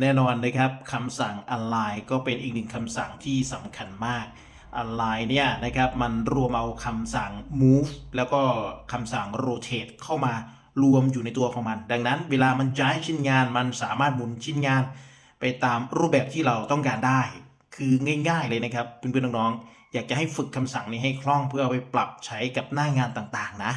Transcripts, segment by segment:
แน่นอนนะครับคำสั่ง align ก็เป็นอีกหนึ่งคำสั่งที่สำคัญมาก align เนี่ยนะครับมันรวมเอาคำสั่ง move แล้วก็คำสั่ง rotate เข้ามารวมอยู่ในตัวของมัน ดังนั้นเวลามันย้ายชิ้นงานมันสามารถหมุนชิ้นงาน ไปตามรูปแบบที่เราต้องการได้ คือง่ายๆเลยนะครับเพื่อนๆน้องๆอยากจะให้ฝึกคำสั่งนี้ให้คล่องเพื่อเอาไปปรับใช้กับหน้างานต่างๆนะ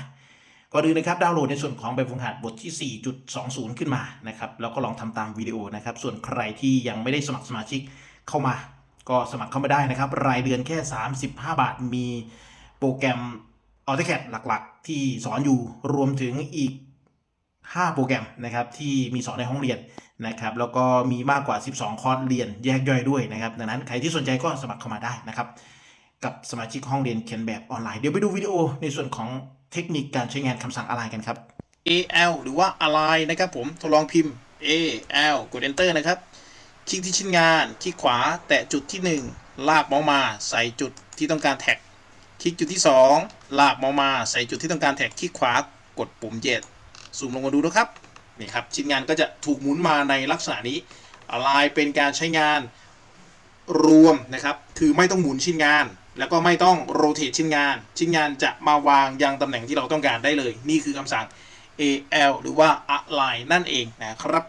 ก่อนอื่นนะครับดาวน์โหลดในส่วนของแบบฝึกหัดบทที่ 4.20 ขึ้นมานะครับแล้วก็ลองทำตามวิดีโอนะครับส่วนใครที่ยังไม่ได้สมัครสมาชิกเข้ามา ก็สมัครเข้ามาได้นะครับ รายเดือนแค่ 35 บาท มีโปรแกรม AutoCAD หลักๆ ที่สอนอยู่รวมถึงอีก 5 โปรแกรมนะครับที่มีสอนในห้องเรียนนะครับแล้วก็มีมากกว่า 12 คอร์สเรียนแยกย่อยด้วยนะครับดังนั้นใครที่สนใจก็สมัครเข้ามาได้นะครับกับสมาชิกห้องเรียนเขียนแบบออนไลน์เดี๋ยวไปดูวิดีโอในส่วนของ เทคนิคการใช้งานคำสั่ง align กันครับ AL หรือว่า align นะครับผมทดลองพิมพ์ AL กด enter นะครับ คลิกที่ชิ้นงานคลิกขวา แตะจุดที่ 1 ลากเมาส์มาใส่จุดที่ต้องการแท็ก คลิกจุดที่ 2 ลากเมาส์มาใส่จุดที่ต้องการแท็กคลิกขวากดปุ่มเจ็ดซูมลงมาดูนะครับนี่ครับชิ้นงานก็จะถูกหมุนมาในลักษณะนี้ align เป็นการใช้งานรวมนะครับ คือไม่ต้องหมุนชิ้นงาน แล้วก็ไม่ต้องโรเตทชิ้นงาน ชิ้นงานจะมาวางยังตำแหน่งที่เราต้องการได้เลย นี่คือคำสั่ง AL หรือว่า align นั่นเองนะครับ